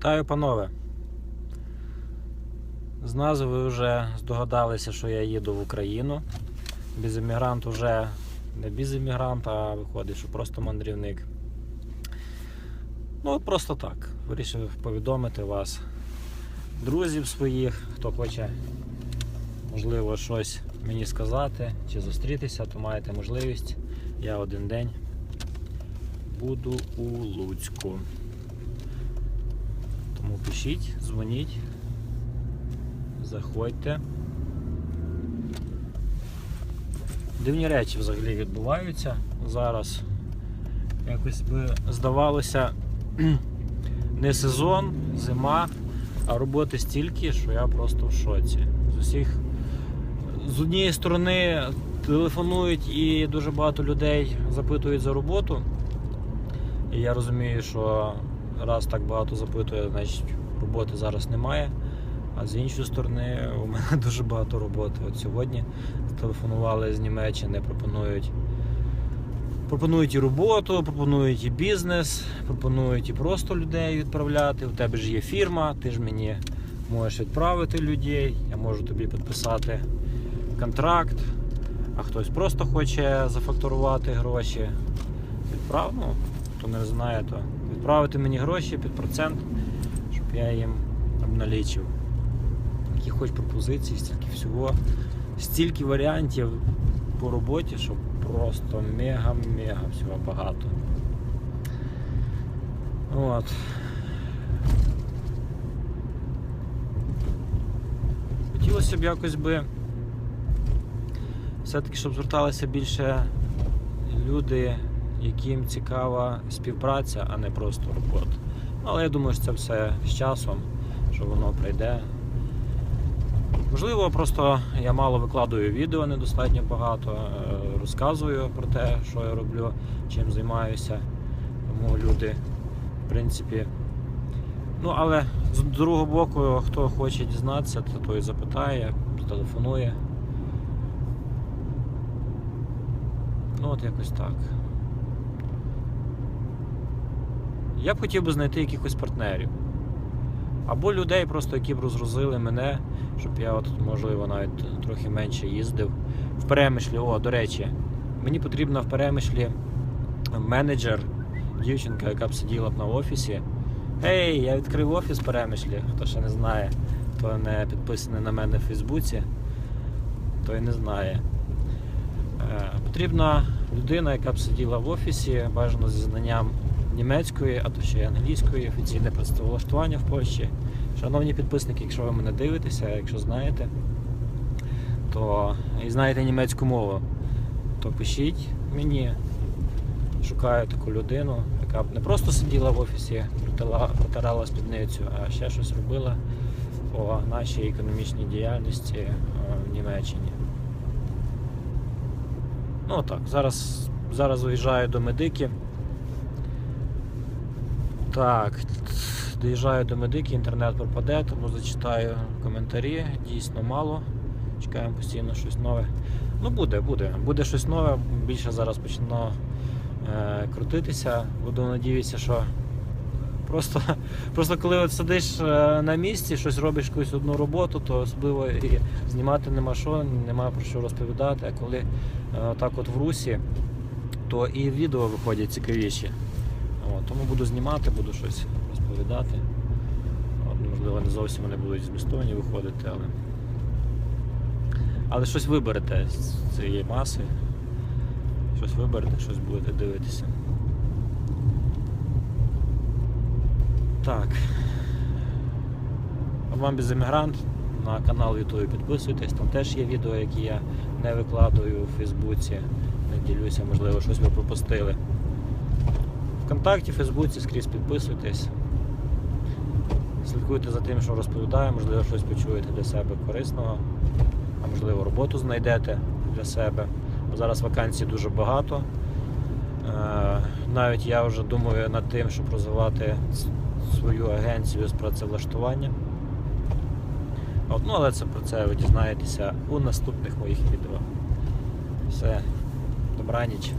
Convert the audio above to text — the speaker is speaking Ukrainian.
Вітаю, панове. З назви ви вже здогадалися, що я їду в Україну. Безіммігрант вже не безіммігрант, а виходить, що просто мандрівник. Ну, от просто так. Вирішив повідомити вас, друзів своїх, хто хоче, можливо, щось мені сказати чи зустрітися, то маєте можливість. Я один день буду у Луцьку. Тому пишіть, дзвоніть, заходьте. Дивні речі взагалі відбуваються зараз. Якось би здавалося, не сезон, зима, а роботи стільки, що я просто в шоці. З усіх з однієї сторони телефонують і дуже багато людей запитують за роботу. І я розумію, що раз так багато запитує, значить роботи зараз немає. А з іншої сторони, у мене дуже багато роботи. От сьогодні телефонували з Німеччини, пропонують. Пропонують і роботу, пропонують і бізнес, пропонують і просто людей відправляти. У тебе ж є фірма, ти ж мені можеш відправити людей, я можу тобі підписати контракт, а хтось просто хоче зафакторувати гроші. Відправ, ну, хто не знає, то відправити мені гроші під процент, щоб я їм обналічив. Які хоч пропозиції, стільки всього, стільки варіантів по роботі, що просто мега-мега всього багато. От. Хотілося б якось би все-таки, щоб зверталися більше люди, яким цікава співпраця, а не просто робота. Але я думаю, що це все з часом, що воно прийде. Можливо, просто я мало викладаю відео, недостатньо багато, е, розказую про те, що я роблю, чим займаюся. Тому люди, в принципі. Ну, але з другого боку, хто хоче дізнатися, то той запитає, телефонує. Ну, от якось так. Я б хотів би знайти якихось партнерів. Або людей, просто які б розгрузили мене, щоб я, от, можливо, навіть трохи менше їздив. В перемишлі, о, до речі, мені потрібна в перемишлі менеджер, дівчинка, яка б сиділа б на офісі. Ей, я відкрив офіс в перемишлі, хто ще не знає, хто не підписаний на мене в Фейсбуці, той не знає. Е, Потрібна людина, яка б сиділа в офісі, бажано зі знанням німецької, а то ще й англійської, офіційне працевлаштування в Польщі. Шановні підписники, якщо ви мене дивитеся, якщо знаєте, то і знаєте німецьку мову, то пишіть мені, шукаю таку людину, яка б не просто сиділа в офісі, протирала спідницю, а ще щось робила по нашій економічній діяльності е, в Німеччині. Ну так, зараз, зараз уїжджаю до медики. Так, доїжджаю до медики, інтернет пропаде, тому зачитаю коментарі. Дійсно мало. Чекаємо постійно щось нове. Ну буде, буде. Буде щось нове. Більше зараз почну е, крутитися. Буду надіятися, що просто, просто коли от сидиш е, на місці, щось робиш якусь одну роботу, то особливо і знімати нема що, нема про що розповідати. А коли е, так от в русі, то і відео виходять цікавіші. От, тому буду знімати, буду щось розповідати. От, можливо, не зовсім вони будуть змістовні виходити, але. Але щось виберете з цієї маси. Щось виберете, щось будете дивитися. Так. Вам безіммігрант на канал YouTube підписуйтесь, там теж є відео, які я не викладаю у Фейсбуці. Не ділюся, можливо, щось ви пропустили. Вконтакті, Фейсбуці скрізь підписуйтесь. Слідкуйте за тим, що розповідаю, можливо, щось почуєте для себе корисного, а можливо, роботу знайдете для себе. Бо Зараз вакансій дуже багато. Е, Навіть я вже думаю над тим, щоб розвивати свою агенцію з працевлаштування. От, ну, але це про це ви дізнаєтеся у наступних моїх відео. Все, добраніч.